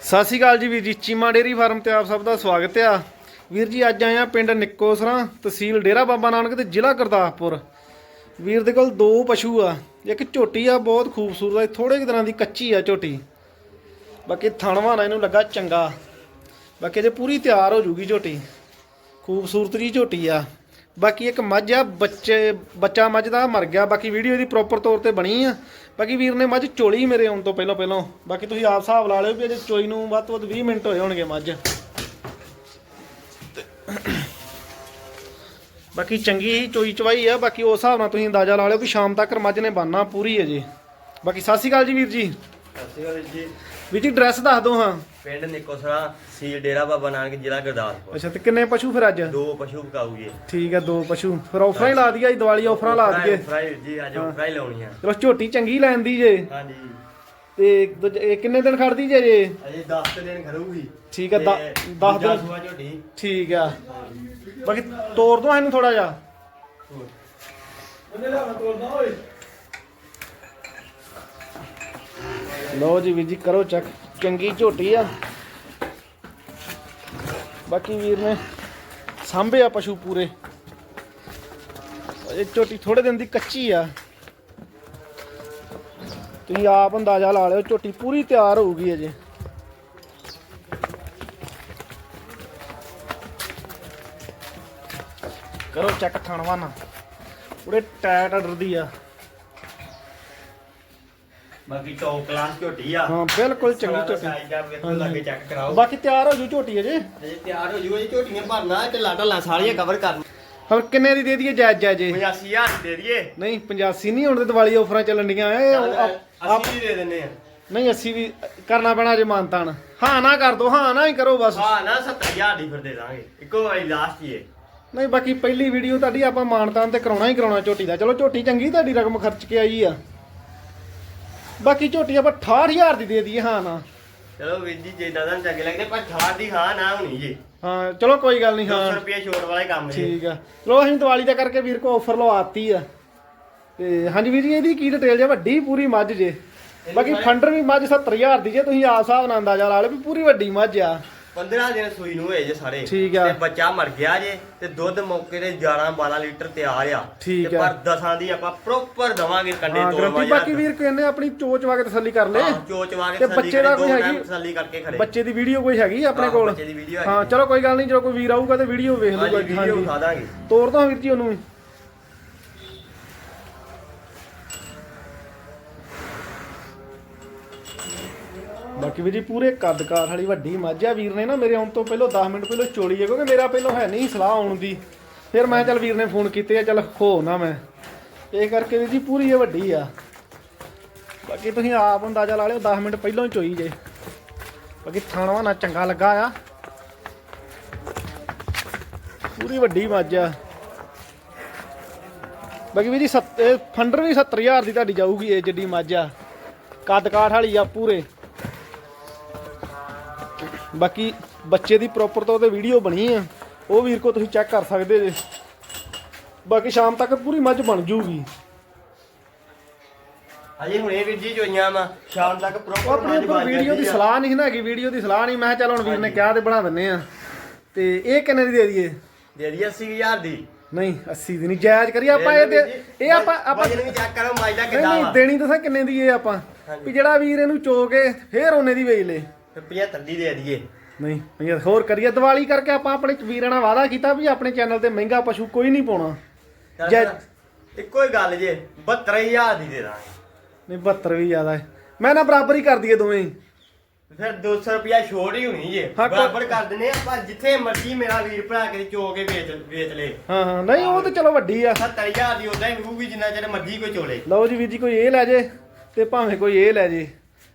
ਸਤਿ ਸ਼੍ਰੀ ਅਕਾਲ ਜੀ ਵੀਰ ਜੀ, ਚੀਮਾ ਡੇਰੀ ਫਾਰਮ ਤੇ ਆਪ ਸਭ ਦਾ ਸਵਾਗਤ ਆ। ਵੀਰ ਜੀ, ਅੱਜ ਆਏ ਆ ਪਿੰਡ ਨਿੱਕੋਸਰਾ, ਤਹਿਸੀਲ ਡੇਰਾ ਬਾਬਾ ਨਾਨਕ ਤੇ ਜ਼ਿਲ੍ਹਾ ਗੁਰਦਾਸਪੁਰ। ਵੀਰ ਦੇ ਕੋਲ ਦੋ ਪਸ਼ੂ ਆ, ਇੱਕ ਝੋਟੀ ਆ, ਬਹੁਤ ਖੂਬਸੂਰਤ ਆ ਥੋੜੇ ਕੁ ਦਿਨਾਂ ਦੀ ਕੱਚੀ ਆ ਝੋਟੀ। ਬਾਕੀ ਥਣਵਾ ਨਾ, ਇਹਨੂੰ ਲੱਗਾ ਚੰਗਾ। ਬਾਕੀ ਜੇ ਪੂਰੀ ਤਿਆਰ ਹੋ ਜੂਗੀ ਝੋਟੀ। ਖੂਬਸੂਰਤ ਜੀ ਝੋਟੀ ਆ। ਬਾਕੀ ਇੱਕ ਮੱਝ ਆ, ਬੱਚੇ, ਬੱਚਾ ਮੱਝ ਦਾ ਮਰ ਗਿਆ। ਬਾਕੀ ਵੀਡੀਓ ਇਹਦੀ ਪ੍ਰੋਪਰ ਤੌਰ ਤੇ ਬਣੀ ਆ। ਬਾਕੀ ਵੀਰ ਨੇ ਮੱਝ ਚੋਲੀ ਮੇਰੇ ਆਉਣ ਤੋਂ ਪਹਿਲਾਂ ਪਹਿਲਾਂ। ਬਾਕੀ ਤੁਸੀਂ ਆਪ ਹਿਸਾਬ ਲਾ ਲਿਓ ਵੀ ਅਜੇ ਚੋਈ ਨੂੰ ਵੱਧ ਤੋਂ ਵੱਧ 20 ਮਿੰਟ ਹੋਏ ਹੋਣਗੇ ਮੱਝ। ਬਾਕੀ ਚੰਗੀ ਹੀ ਚੋਈ ਚਵਾਈ ਆ। ਬਾਕੀ ਉਸ ਹਿਸਾਬ ਨਾਲ ਤੁਸੀਂ ਅੰਦਾਜ਼ਾ ਲਾ ਲਿਓ ਵੀ ਸ਼ਾਮ ਤੱਕ ਮੱਝ ਨੇ ਬੰਨਣਾ ਪੂਰੀ ਹੈ ਜੀ ਬਾਕੀ ਸਤਿ ਸ਼੍ਰੀ ਅਕਾਲ ਜੀ ਵੀਰ ਜੀ। ਸਤਿ ਸ਼੍ਰੀ ਅਕਾਲ ਜੀ। ਵੀਰ ਜੀ ਡਰੈਸ ਦੱਸ ਦਿਓ ਹਾਂ। ਪਿੰਡ ਨਿੱਕੋਸਰਾ ਸੀ ਡੇਰਾ ਬਾਬਾ ਨਾਨਕ ਜ਼ਿਲ੍ਹਾ ਗੁਰਦਾਸਪੁਰ। ਅੱਛਾ ਤੇ ਕਿੰਨੇ ਪਸ਼ੂ ਫਿਰ ਅੱਜ? ਦੋ ਪਸ਼ੂ ਪਕਾਉਗੇ ਠੀਕ ਹੈ ਦੋ ਪਸ਼ੂ। ਫਿਰ ਆਫਰਾਂ ਹੀ ਲਾ ਦਈਏ ਦੀਵਾਲੀ ਆਫਰਾਂ ਲਾ ਦਈਏ। ਫਰਾਈ ਜੀ ਅੱਜ ਫਰਾਈ ਲਾਉਣੀ ਆ। ਚਲੋ ਝੋਟੀ ਚੰਗੀ ਲੈਂਦੀ ਜੇ। ਹਾਂਜੀ। ਤੇ ਦੂਜੇ- ਇਹ ਕਿੰਨੇ ਦਿਨ ਖੜਦੀ ਜੇ ਜੇ? ਅਜੇ 10 ਦਿਨ ਖੜੂਗੀ। ਠੀਕ ਹੈ, ਦ- ਦਸ ਦੂਜਾ ਦਿਨ। ਸੂਆ ਝੋਟੀ। ਠੀਕ ਆ। ਬਾਕੀ ਤੋੜ ਦੋ ਇਹਨੂੰ ਥੋੜਾ ਜਿਹਾ। ਲਓ ਜੀ ਵੀਰ ਜੀ, ਕਰੋ ਚੈੱਕ ਚੰਗੀ ਝੋਟੀ ਆ। ਬਾਕੀ ਵੀਰ ਨੇ ਸਾਂਭੇ ਆ ਪਸ਼ੂ ਪੂਰੇ। ਇਹ ਝੋਟੀ ਥੋੜੇ ਦਿਨ ਦੀ ਕੱਚੀ ਆ। ਤੁਸੀਂ ਆਪ ਅੰਦਾਜ਼ਾ ਲਾ ਲਿਓ, ਝੋਟੀ ਪੂਰੀ ਤਿਆਰ ਹੋਊਗੀ ਅਜੇ। ਕਰੋ ਚੈੱਕ ਖਾਣਵਾ ਨਾ ਪੂਰੇ ਅਡਰ ਦੀ ਆ। ਬਾਕੀ ਟੌਪ ਕਲਾਸ ਝੋਟੀ ਆ। ਹਾਂ ਬਿਲਕੁਲ ਚੰਗੀ ਝੋਟੀ। ਸਾਈਜ਼ ਆ ਵੇਖੋ ਲੱਗੇ ਚੈੱਕ ਕਰਾਓ। ਬਾਕੀ ਤਿਆਰ ਹੋ ਜੂ ਝੋਟੀ ਅਜੇ। ਤਿਆਰ ਹੋ ਜੀ ਝੋਟੀਆਂ ਭਰਨਾ ਤੇ ਲਾਟਾ ਲਾ ਸਾਰੀਆਂ ਕਵਰ ਕਰ ਹੁਣ ਕਿੰਨੇ ਦੀ ਦੇ ਦਈਏ ਜਾਇਜ਼ ਜਾਇਜ਼? ਇਹ? 85000 ਦੇ ਦਈਏ। ਨਹੀਂ 85 ਨਹੀਂ ਹੁਣ ਤੇ ਦੀਵਾਲੀ ਆਫਰਾਂ ਚੱਲਣ ਡੀਆਂ ਇਹ ਆਪ- ਅਸੀਂ ਵੀ ਦੇ ਦਿੰਨੇ ਆ। ਨਹੀਂ 80 ਵੀ ਕਰਨਾ ਪੈਣਾ ਅਜੇ ਮਾਨਤਾਨ ਹਾਂ ਨਾ ਕਰ ਦੋ ਹਾਂ ਨਾ ਹੀ ਕਰੋ ਬਸ। ਹਾਂ ਨਾ 70000 ਦੀ ਫਿਰ ਦੇ ਦਾਂਗੇ। ਇੱਕੋ ਵਾਰੀ ਲਾਸਟ ਹੀ ਹੈ ਨਹੀਂ ਬਾਕੀ ਪਹਿਲੀ ਵੀਡੀਓ ਤੁਹਾਡੀ ਆਪਾਂ ਮਾਨਤਾਨ ਤੇ ਕਰਾਉਣਾ ਹੀ ਕਰਾਉਣਾ ਝੋਟੀ ਦਾ। ਚਲੋ ਝੋਟੀ ਚੰਗੀ ਤੁਹਾਡੀ ਰਕਮ ਖਰਚ ਕੇ ਆਈ ਆ। ਬਾਕੀ ਝੋਟੀ ਆਪਾਂ 68000 ਦੀ ਦੇ ਦਈਏ ਹਾਂ ਨਾ। ਚਲੋ ਵੀਰ ਜੀ ਜੇ ਦਾਦਾ ਨੂੰ ਚੰਗੇ ਲੱਗਦੇ ਪਰ ਠਾੜ ਦੀ ਹਾਂ ਨਾ ਹੋਣੀ ਜੀ। ਹਾਂ ਚਲੋ ਕੋਈ ਗੱਲ ਨਹੀਂ 200 ਹਾਂ ਰੁਪਏ ਛੋਟ ਵਾਲੇ ਕੰਮ ਜੀ ਠੀਕ ਆ। ਚਲੋ ਅਸੀਂ ਦੀਵਾਲੀ ਦਾ ਕਰਕੇ ਵੀਰ ਕੋ ਆਫਰ ਲਵਾਤੀ ਆ। ਤੇ ਹਾਂਜੀ ਵੀਰ ਜੀ ਇਹਦੀ ਕੀ ਡਿਟੇਲ ਜੇ? ਵੱਡੀ ਪੂਰੀ ਮੱਝ ਜੇ। ਬਾਕੀ ਫੰਡਰ ਵੀ ਮੱਝ 70000 ਦੀ ਜੇ ਤੁਸੀਂ ਆਪ ਹਿਸਾਬ ਨਾਲ ਅੰਦਾਜ਼ਾ ਲਾ ਲਓ ਵੀ ਪੂਰੀ ਵੱਡੀ ਮੱਝ ਆ। 15 ਦਿਨ ਸੂਈ ਨੂੰ ਹੋਏ ਜੇ ਸਾਰੇ। ਠੀਕ ਆ। ਤੇ ਬੱਚਾ ਮਰ ਗਿਆ ਜੇ ਤੇ ਦੁੱਧ ਮੌਕੇ ਤੇ 11 12 ਲੀਟਰ ਤਿਆਰ ਆ। ਠੀਕ ਤੇ ਆ। ਪਰ ਦਸਾਂ ਦੀ ਆਪਾਂ ਪ੍ਰੋਪਰ ਦਵਾਂਗੇ ਕੰਡੇ ਹਾਂ ਗਰੰਟੀ। ਬਾਕੀ ਵੀਰ ਕਹਿੰਦੇ ਆਪਣੀ ਚੋਚ ਵਾ ਕੇ ਤਸੱਲੀ ਕਰ ਲੈ। ਚੋਚ ਵਾਗੇ ਤੇ ਬੱਚੇ ਦਾ ਕੋਈ ਹੈਗੀ? ਤਸੱਲੀ ਕਰਕੇ ਖੜੇ। ਬੱਚੇ ਦੀ ਵੀਡੀਓ ਕੋਈ ਹੈਗੀ ਆਪਣੇ ਹਾਂ, ਕੋਲ? ਬੱਚੇ ਦੀ video ਹਾਂ। ਚਲੋ ਕੋਈ ਗੱਲ ਨਹੀਂ ਜਦੋਂ ਕੋਈ ਵੀਰ ਆਊਗਾ ਤੇ ਵੀਡੀਓ ਵੇਖ ਹਾਂਜੀ ਲੂਗਾ ਵੀਡੀਓ ਵਿਖਾ ਦਾਂਗੇ ਤੋਰ ਦੋ ਵੀਰ ਜੀ ਉਹਨੂੰ ਵੀ। ਬਾਕੀ ਵੀਰ ਜੀ ਪੂਰੇ ਕੱਦ ਕਾਠ ਵਾਲੀ ਵੱਡੀ ਮੱਝ ਆ। ਵੀਰ ਨੇ ਨਾ ਮੇਰੇ ਆਉਣ ਤੋਂ ਪਹਿਲਾਂ 10 ਮਿੰਟ ਪਹਿਲਾਂ ਚੋਲੀ ਹੈ ਕਿਉਂਕਿ ਮੇਰਾ ਪਹਿਲਾਂ ਹੈ ਨਹੀਂ ਸਲਾਹ ਆਉਣ ਦੀ। ਫਿਰ ਮੈਂ ਚੱਲ ਵੀਰ ਨੇ ਫੋਨ ਕੀਤੇ ਆ, ਚੱਲ ਹੋ ਨਾ ਮੈਂ। ਇਹ ਕਰਕੇ ਵੀਰ ਜੀ ਪੂਰੀ ਇਹ ਵੱਡੀ ਆ। ਬਾਕੀ ਤੁਸੀਂ ਆਪ ਅੰਦਾਜ਼ਾ ਲਾ ਲਿਓ 10 ਮਿੰਟ ਪਹਿਲਾਂ ਹੀ ਚੋਈ ਜੇ। ਬਾਕੀ ਥਾਣਾ ਨਾ ਚੰਗਾ ਲੱਗਾ ਆ। ਪੂਰੀ ਵੱਡੀ ਮੱਝ ਆ। ਬਾਕੀ ਵੀਰ ਜੀ ਸੱਤ- ਇਹ ਫੰਡਰ ਵੀ 70000 ਦੀ ਤੁਹਾਡੀ ਜਾਊਗੀ ਇਹ ਜਿੱਡੀ ਮੱਝ ਆ। ਕੱਦ ਕਾਠ ਵਾਲੀ ਆ ਪੂਰੇ। ਬਾਕੀ ਬੱਚੇ ਦੀ ਪ੍ਰੋਪਰ ਤੋਂ ਤੇ ਵੀਡੀਓ ਬਣੀ ਆ। ਉਹ ਵੀਰ ਕੋ ਤੁਸੀਂ ਚੈੱਕ ਕਰ ਸਕਦੇ ਜੇ। ਬਾਕੀ ਸ਼ਾਮ ਤੱਕ ਪੂਰੀ ਮੱਝ ਬਣ ਜੂਗੀ। ਅਜੇ ਹੁਣੇ ਵੀਰ ਜੀ ਜੋਈਆਂ ਵਾ ਸ਼ਾਮ ਤੱਕ ਪ੍ਰੋਪਰ ਆਪਣੇ ਉੱਪਰ ਵੀਡੀਓ ਦੀ ਸਲਾਹ ਨਹੀਂ ਨਾ ਹੈਗੀ ਵੀਡੀਓ ਦੀ ਸਲਾਹ ਨਹੀਂ। ਮੈਂ ਕਿਹਾ ਚੱਲ ਹੁਣ ਵੀਰ ਨੇ ਕਿਹਾ ਤੇ ਬਣਾ ਦਿੰਨੇ ਆ। ਤੇ ਇਹ ਕਿੰਨੇ ਦੀ ਦੇ ਦਈਏ? ਦੇ ਦਈਏ 80000 ਦੀ। ਨਹੀਂ 80 ਦੀ ਨਹੀਂ। ਜਾਇਜ਼ ਕਰੀਏ ਆਪਾਂ ਇਹ ਇਹ ਆਪਾਂ ਆਪਾਂ ਵਜਨ ਵੀ ਚੈੱਕ ਕਰੋ ਨਹੀਂ ਕਿੱਦਾਂ ਨਹੀਂ ਦੇਣੀ ਦੱਸਾਂ ਕਿੰਨੇ ਦੀ ਇਹ ਆਪਾਂ। ਹਾਂਜੀ। ਵੀ ਜਿਹੜਾ ਵੀਰ ਇਹਨੂੰ ਚੋ ਕੇ ਫੇਰ ਉਹਨੇ ਦੀ ਵੇਚ ਲੇ। ਫਿਰ 75 ਦੀ ਦੇ ਦਈਏ। ਨਹੀਂ ਭਈਆ ਹੋਰ ਕਰੀਏ। ਦੀਵਾਲੀ ਕਰਕੇ ਆਪਾਂ ਆਪਣੇ ਵੀਰਾਂ ਨਾਲ ਵਾਅਦਾ ਕੀਤਾ ਵੀ ਆਪਣੇ ਚੈਨਲ ਤੇ ਮਹਿੰਗਾ ਪਸ਼ੂ ਕੋਈ ਨਹੀਂ ਪਾਉਣਾ। ਜੈ- ਇੱਕੋ ਹੀ ਗੱਲ ਜੇ 72000 ਦੀ ਦੇ ਦਾਂਗੇ। ਨਹੀਂ 72 ਵੀ ਜ਼ਿਆਦਾ ਹੈ। ਮੈਂ ਨਾ ਬਰਾਬਰ ਹੀ ਕਰ ਦਈਏ ਦੋਵੇਂ। ਫਿਰ 200 ਰੁਪਿਆ ਛੋੜ ਹੀ ਹੋਣੀ ਜੇ। ਬਰਾਬਰ ਕਰ ਦਿੰਨੇ ਆ ਪਰ ਜਿੱਥੇ ਮਰਜ਼ੀ ਮੇਰਾ ਵੀਰ ਭਰਾ ਕੇ ਚੋ ਕੇ ਵੇਚ ਵੇਚ ਲੇ। ਹਾਂ ਹਾਂ ਨਹੀਂ ਉਹ ਤਾਂ ਚਲੋ ਵੱਡੀ ਆ। 70000 ਦੀ ਉਦਾਂ ਹੀ ਮਿਲੂਗੀ ਜਿੰਨਾ ਚਿਰ ਮਰਜ਼ੀ ਕੋਈ ਚੋਲੇ। ਲਓ ਜੀ ਵੀਰ ਜੀ ਕੋਈ ਇਹ ਲੈ ਜੇ ਤੇ ਭਾਵੇਂ ਕੋਈ ਇਹ ਲੈ ਜੇ।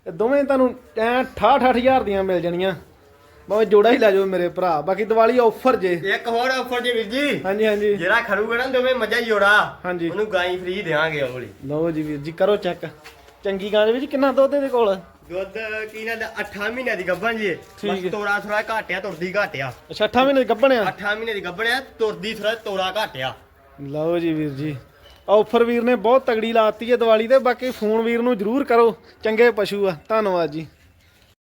ਇਹ ਦੋਵੇਂ ਤੁਹਾਨੂੰ ਐ 68 ਦੀਆਂ ਮਿਲ ਜਾਣੀਆਂ। ਭਾਵੇਂ ਜੋੜਾ ਹੀ ਲੈ ਜਾਓ ਮੇਰੇ ਭਰਾ। ਬਾਕੀ ਦੀਵਾਲੀ ਆਫਰ ਜੇ। ਇੱਕ ਹੋਰ ਆਫਰ ਜੇ ਵੀਰ ਜੀ। ਹਾਂਜੀ ਹਾਂਜੀ। ਜਿਹੜਾ ਖੜੂਗਾ ਨਾ ਦੋਵੇਂ ਮੱਝਾਂ ਜੋੜਾ ਹਾਂਜੀ। ਉਹਨੂੰ ਗਾਈ ਫ੍ਰੀ ਦੇਵਾਂਗੇ ਉਹ ਵਾਲੀ ਲਓ ਜੀ ਵੀਰ ਜੀ ਕਰੋ ਚੈੱਕ ਚੰਗੀ ਗਾਂ ਦੇ ਵਿੱਚ ਕਿੰਨਾ ਦੁੱਧ ਇਹਦੇ ਕੋਲ? ਦੁੱਧ ਕੀ ਨਾ 8 ਮਹੀਨਿਆਂ ਦੀ ਗੱਭਣ ਜੀ ਹੈ। ਬਸ ਤੋੜਾ ਥੋੜਾ ਘਾਟਿਆ ਤੁਰਦੀ ਘਾਟਿਆ। ਅੱਛਾ 8 ਮਹੀਨੇ ਦੀ ਗੱਭਣ ਆ? 8 ਮਹੀਨੇ ਦੀ ਗੱਭਣ ਆ ਤੁਰਦੀ ਥੋੜਾ ਤੋੜਾ ਘਾਟਿਆ। ਲਓ ਜੀ ਵੀਰ ਜੀ। ਆਫਰ ਵੀਰ ਨੇ ਬਹੁਤ ਤਗੜੀ ਲਾਤੀ ਹੈ ਦੀਵਾਲੀ ਤੇ, ਬਾਕੀ ਫੋਨ ਵੀਰ ਨੂੰ ਜਰੂਰ ਕਰੋ। ਚੰਗੇ ਪਸ਼ੂ ਆ। ਧੰਨਵਾਦ ਜੀ।